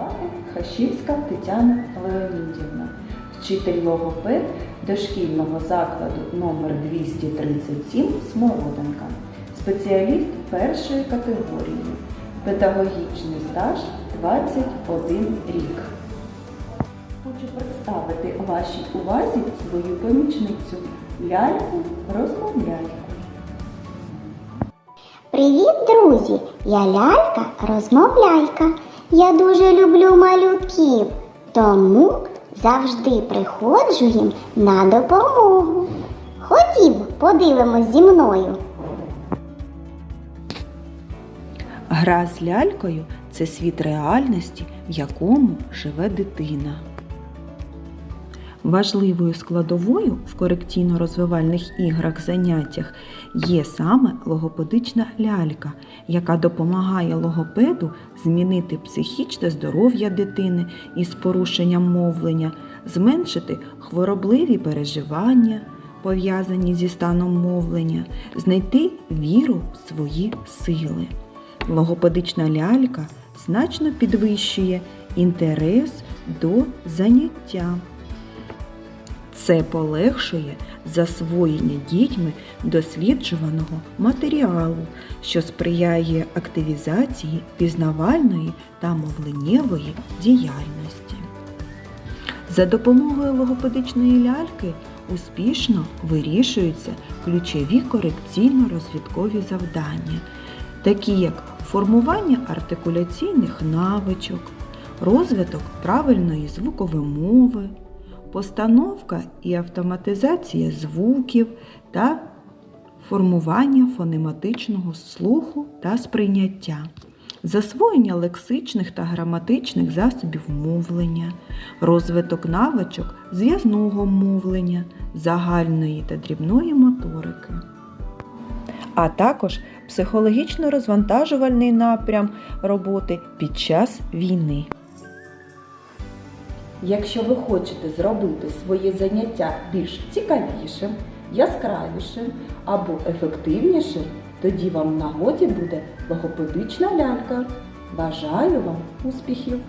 звати Хащівська Тетяна Леонідівна, вчитель логопед дошкільного закладу номер 237 Смородинка, спеціаліст першої категорії, педагогічний стаж 21 рік. Хочу представити вашій увазі свою помічницю ляльку розмовляйку. Привіт, друзі! Я лялька розмовляйка. Я дуже люблю малюків, тому завжди приходжу їм на допомогу. Ходімо, подивимось зі мною. Гра з лялькою це світ реальності, в якому живе дитина. Важливою складовою в корекційно-розвивальних іграх заняттях є саме логопедична лялька, яка допомагає логопеду змінити психічне здоров'я дитини із порушенням мовлення, зменшити хворобливі переживання, пов'язані зі станом мовлення, знайти віру в свої сили. Логопедична лялька значно підвищує інтерес до заняття. Це полегшує засвоєння дітьми досліджуваного матеріалу, що сприяє активізації пізнавальної та мовленнєвої діяльності. За допомогою логопедичної ляльки успішно вирішуються ключові корекційно-розвідкові завдання, такі як формування артикуляційних навичок, розвиток правильної звуковимови, постановка і автоматизація звуків та формування фонематичного слуху та сприйняття, засвоєння лексичних та граматичних засобів мовлення, розвиток навичок зв'язного мовлення, загальної та дрібної моторики. А також психологічно-розвантажувальний напрям роботи під час війни. Якщо ви хочете зробити своє заняття більш цікавішим, яскравішим або ефективнішим, тоді вам в нагоді буде логопедична лялька. Бажаю вам успіхів!